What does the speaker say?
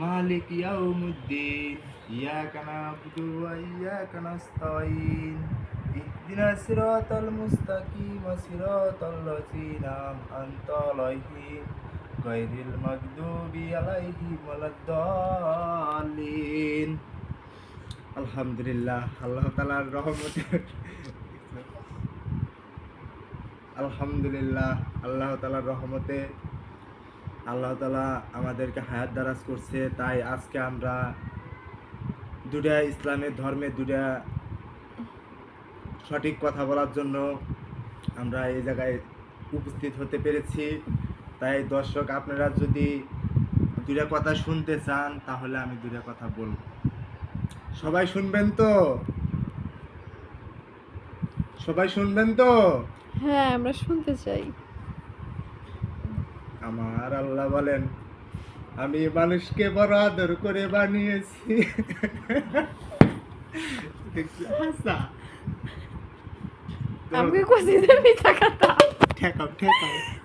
مالك يوم الدين إياك نعبد وإياك نستعين اهدنا الصراط المستقيم صراط الذين أنعمت عليهم غير المغضوب عليهم ولا الضالين আলহামদুলিল্লাহ আল্লাহ তালার রহমতে আলহামদুলিল্লাহ আল্লাহ তালার রহমতে আল্লাহ তালা আমাদেরকে হায়াত দারাজ করছে। তাই আজকে আমরা দুটা ইসলামের ধর্মে দুটা সঠিক কথা বলার জন্য আমরা এই জায়গায় উপস্থিত হতে পেরেছি। তাই দর্শক, আপনারা যদি দুটা কথা শুনতে চান, তাহলে আমি দুটা কথা বলব। সবাই শুনবেন তো? সবাই শুনবেন তো? হ্যাঁ আমরা শুনতে চাই। আমার আল্লাহ বলেন আমি মানুষকে বড় আদর করে বানিয়েছি। হাসা। তো আমাকে মিথ্যা কথা। ঠেকাও ঠেকাও।